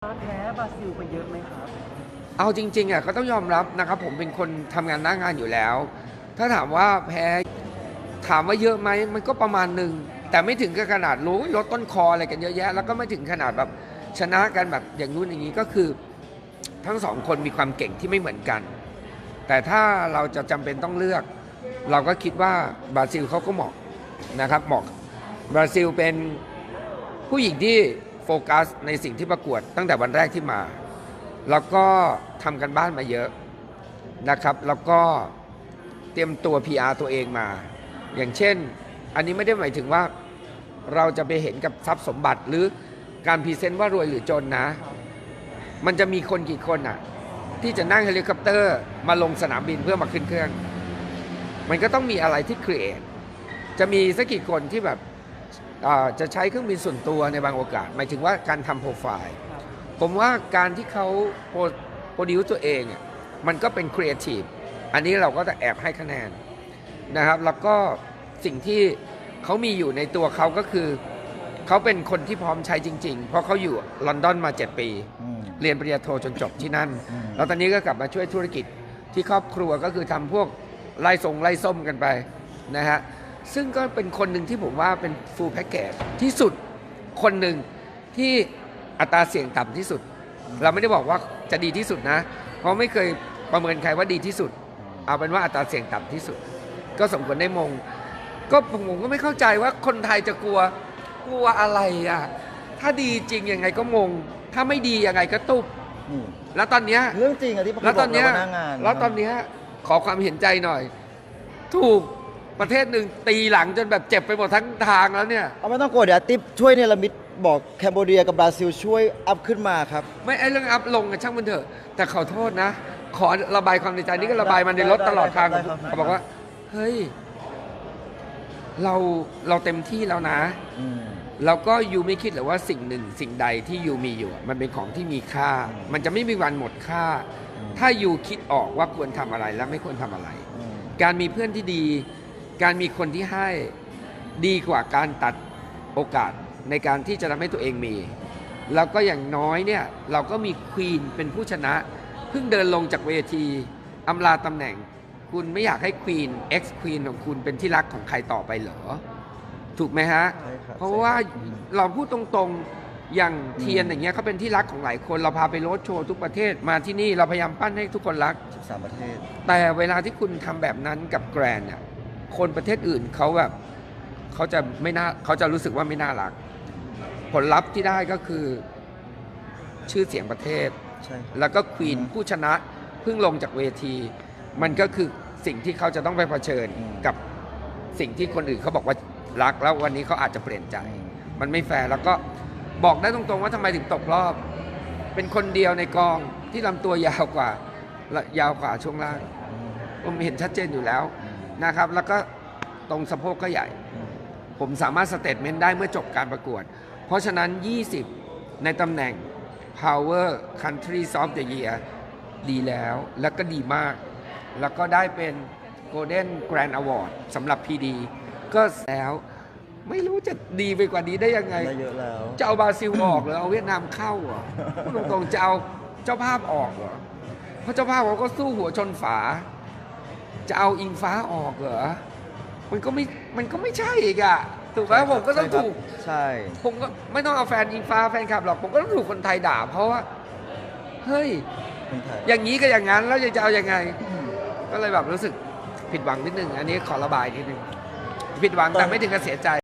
แพ้บราซิลไปเยอะไหมครับ เอาจริงๆอะก็ต้องยอมรับนะครับ ผมเป็นคนทำงานหน้างานอยู่แล้ว ถ้าถามว่าแพ้ถามว่าเยอะไหมมันก็ประมาณหนึ่งแต่ไม่ถึงกับขนาดรู้ลดต้นคออะไรกันเยอะแยะ แล้วก็ไม่ถึงขนาดแบบชนะกันแบบอย่างนู้นอย่างนี้ก็คือ ทั้งสองคนมีความเก่งที่ไม่เหมือนกัน แต่ถ้าเราจะจำเป็นต้องเลือก เราก็คิดว่าบราซิลเขาก็เหมาะนะครับเหมาะบราซิลเป็นผู้หญิงที่ ฟกัสในสิ่งที่ประกวดตั้งแต่วันแรกที่มา แล้วก็ทำกันบ้านมาเยอะนะครับ แล้วก็เตรียมตัว PR ตัวเองมา อย่างเช่น อันนี้ไม่ได้หมายถึงว่าเราจะไปเห็นกับทรัพย์สมบัติหรือการพรีเซนต์ว่ารวยหรือจนนะ มันจะมีคนกี่คนอะที่จะนั่งเฮลิคอปเตอร์มาลงสนามบินเพื่อมาขึ้นเครื่อง มันก็ต้องมีอะไรที่ครีเอทจะมีสักกี่คนที่แบบ จะใช้เครื่องบินส่วนตัวในบางโอกาส หมายถึงว่าการทำโปรไฟล์ครับผมว่าการที่เขาโปรโปรดิวตัวเองอะมันก็เป็นครีเอทีฟอันนี้เราก็จะแอบให้คะแนนนะครับ แล้วก็สิ่งที่เขามีอยู่ในตัวเขาก็คือ เขาเป็นคนที่พร้อมใช้จริง ๆ เพราะเขาอยู่ลอนดอนมา 7 ปีอืมเรียนปริญญาโทจนจบที่นั่นอืมแล้วตอนนี้ก็กลับมาช่วยธุรกิจที่ครอบครัวก็คือทำพวกไล่ทรงไล่ส้มกันไปนะฮะ ซึ่งก็เป็นคนหนึ่งที่ผมว่าเป็นฟูลแพ็กเกจที่สุดคนหนึ่งที่อัตราเสี่ยงต่ำที่สุด เราไม่ได้บอกว่าจะดีที่สุดนะ เพราะไม่เคยประเมินใครว่าดีที่สุด เอาเป็นว่าอัตราเสี่ยงต่ำที่สุด ก็สมควรได้มง ก็ผมผมก็ไม่เข้าใจว่าคนไทยจะกลัวกลัวอะไรอะถ้าดีจริงยังไงก็มง ถ้าไม่ดียังไงก็ตุ๊บนี่แล้วตอนเนี้ยเรื่องจริงอะที่ผมแล้วตอนเนี้ยบกเราหน้างานแล้วตอนเนี้ยขอความเห็นใจหน่อย ถูก ประเทศหนึ่งตีหลังจนแบบเจ็บไปหมดทั้งทางแล้วเนี่ย เอาไม่ต้องกลัวเดี๋ยวอาติ๊บช่วยเนรมิตบอกแคนเบเดียกับบราซิลช่วยอัพขึ้นมาครับ ไม่ไอเรื่องอัพลงอะช่างมันเถอะ แต่ขอโทษนะ ขอระบายความในใจนี่ก็ระบายมันในรถตลอดทางได้ครับ เขาบอกว่า เฮ้ย เราเราเต็มที่แล้วนะ อืม แล้วก็ยูไม่คิดหรือว่าสิ่งหนึ่งสิ่งใดที่ยูมีอยู่อะมันเป็นของที่มีค่าอืมมันจะไม่มีวันหมดค่า อืม ถ้ายูคิดออกว่าควรทำอะไรและไม่ควรทำอะไร อืม การมีเพื่อนที่ดี การมีคนที่ให้ดีกว่าการตัดโอกาสในการที่จะทำให้ตัวเองมี แล้วก็อย่างน้อยเนี่ยเราก็มีควีนเป็นผู้ชนะ เพิ่งเดินลงจากเวทีอำลาตำแหน่ง คุณไม่อยากให้ควีน X ควีนของคุณเป็นที่รักของใครต่อไปเหรอ ถูกไหมฮะใช่ครับเพราะว่าใช่ครับเราพูดตรงๆอย่างเทียนอย่างเงี้ยเขาเป็นที่รักของหลายคนเราพาไปโรดโชว์ทุกประเทศมาที่นี่เราพยายามปั้นให้ทุกคนรัก 13 ประเทศ แต่เวลาที่คุณทำแบบนั้นกับแกรนเนี่ย คนประเทศอื่นเขาแบบเขาจะไม่น่าเขาจะรู้สึกว่าไม่น่ารัก ผลลัพธ์ที่ได้ก็คือชื่อเสียงประเทศ ใช่ครับแล้วก็ควีนอืมผู้ชนะเพิ่งลงจากเวที มันก็คือสิ่งที่เขาจะต้องไปเผชิญอืมกับสิ่งที่คนอื่นเขาบอกว่ารักแล้ววันนี้เขาอาจจะเปลี่ยนใจอืมมันไม่แฟร์แล้วก็บอกได้ตรงๆว่าทำไมถึงตกรอบ เป็นคนเดียวในกองที่ลำตัวยาวกว่าและยาวกว่าช่วงล่างอืมผมเห็นชัดเจนอยู่แล้วอืม นะครับ แล้วก็ตรงสะโพกก็ใหญ่อืมผมสามารถสเตทเมนต์ได้เมื่อจบการประกวด เพราะฉะนั้น 20 ในตำแหน่ง Power Country of the Year ดีแล้ว แล้วก็ดีมาก แล้วก็ได้เป็น Golden Grand Award สำหรับ PD ก็แล้วไม่รู้จะดีไปกว่านี้ได้ยังไง ได้เยอะแล้ว จะเอาบราซิลออกหรือเอาเวียดนามเข้าเหรอพูดตรงๆจะเอาเจ้าภาพออกเหรอ เพราะเจ้าภาพเขาก็สู้หัวชนฝา จะเอาอิงฟ้าออกเหรอ มันก็ไม่ มันก็ไม่ใช่อีกอะถูกไหมผมก็ต้องถูก ใช่ ผมก็ไม่ต้องเอาแฟนอิงฟ้าแฟนคลับหรอก ผมก็ต้องถูกคนไทยด่าเพราะว่า เฮ้ยคนไทยอย่างนี้ก็อย่างนั้นแล้วจะเอายังไง ก็เลยแบบรู้สึกผิดหวังนิดนึง อันนี้ขอระบายนิดนึง ผิดหวังแต่ไม่ถึงกับเสียใจ